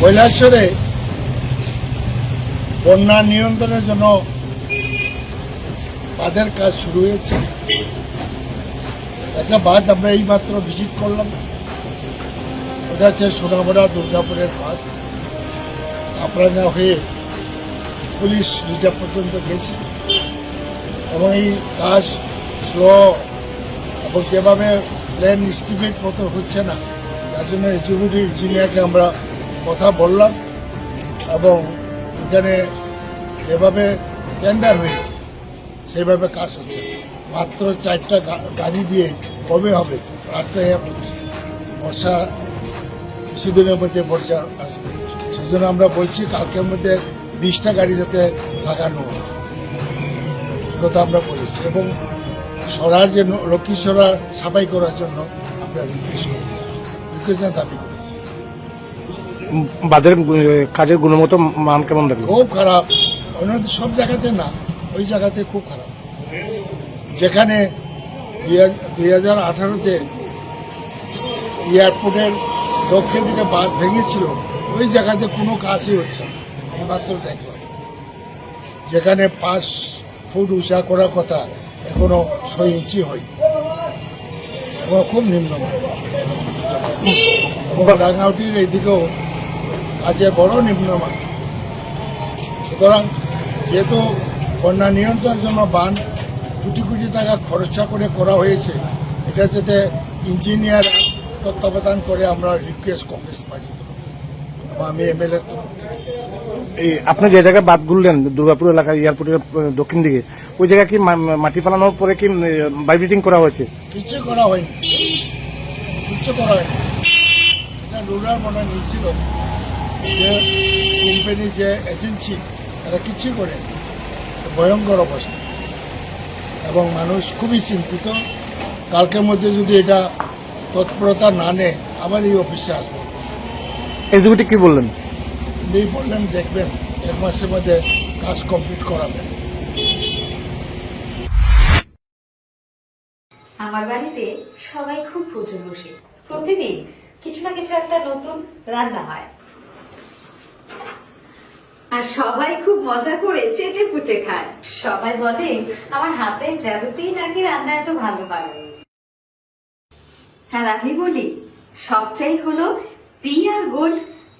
কৈলাসরে বন্যা নিয়ন্ত্রণের জন্য বাঁধের কাজ শুরু হয়েছে। একটা বাঁধ আমরা এইমাত্র ভিজিট করলাম। ওটা হচ্ছে সোনামুড়া দুর্গাপুরের বাঁধ। আপনারা হয়ে পুলিশ রিজার্ভ পর্যন্ত গেছি। এবং এই কাজ স্লো এবং যেভাবে প্ল্যান এস্টিমেট মতো হচ্ছে না, তার জন্য এক্সিকিউটিভ ইঞ্জিনিয়ারকে আমরা কথা বললাম এবং এখানে যেভাবে টেন্ডার হয়েছে, সেভাবে কাজ হচ্ছে। মাত্র চারটা গাড়ি দিয়ে কবে হবে? বলছে। বর্ষা কিছুদিনের মধ্যে বর্ষা আসবে। সেজন্য আমরা বলছি কালকের মধ্যে বিশটা গাড়ি যাতে লাগানো হয়। কথা আমরা বলেছি এবং সরার যে লক্ষ্মী সরা সাফাই করার জন্য আমরা রিকোয়েস্ট করেছি। রিকোয়েস্ট দাবি করেছি বাঁধের কাজের গুণগত মান কেমন দেখল? খুব খারাপ। অন্য সব জায়গাতে না, ওই জায়গাতে খুব খারাপ। যেখানে দুই হাজার আঠারোতে এয়ারপোর্টের দক্ষিণ দিকে বাঁধ ভেঙেছিল, ওই জায়গাতে কোনো কাজই হচ্ছে না, এইমাত্র দেখলাম। যেখানে পাঁচ ফুট উঁচা করার কথা এখনও ছয় ইঞ্চি হয়নি। খুব নিম্নমান। এবং রাঙাউটির এইদিকেও কাজের বড় নিম্নমান সুতরাং যেহেতু বন্যা নিয়ন্ত্রণের জন্য বান কোটি কোটি টাকা খরচা করে করা হয়েছে এটা যাতে ইঞ্জিনিয়ার তত্ত্বাবধান করে আমরা রিকোয়েস্ট কংগ্রেস পার্টি আমি এমএলএ তরফ এই আপনি যে জায়গায় বাদ গুললেন দুর্গাপুর এলাকার এয়ারপোর্টের দক্ষিণ দিকে ওই জায়গায় কি মাটি ফালানোর পরে কি বাইবিটিং করা হয়েছে? কিছু করা হয়নি। কিছু করা হয়নি। এটা রুরাল মনে নিয়েছিল যে কোম্পানি যে এজেন্সি তারা কিছুই করে ভয়ঙ্কর অবস্থা। এবং মানুষ খুবই চিন্তিত। কালকের মধ্যে যদি এটা তৎপরতা না নেয় আবার এই অফিসে আসব। এক্সিকিউটিভ কি বললেন? এই বললেন দেখবেন এক মাসের মধ্যে কাজ কমপ্লিট করাবেন। আমার বাড়িতে সবাই খুব প্রচুর বসে। প্রতিদিন কিছু না কিছু একটা নতুন রান্না হয়। আর সবাই খুব মজা করে চেটে পুটে খায়। সবাই বলে, আমার হাতে জাদুতেই নাকি রান্না এত ভালো পারে হ্যাঁ আমি বলি, সবটাই হলো আর গোল্ড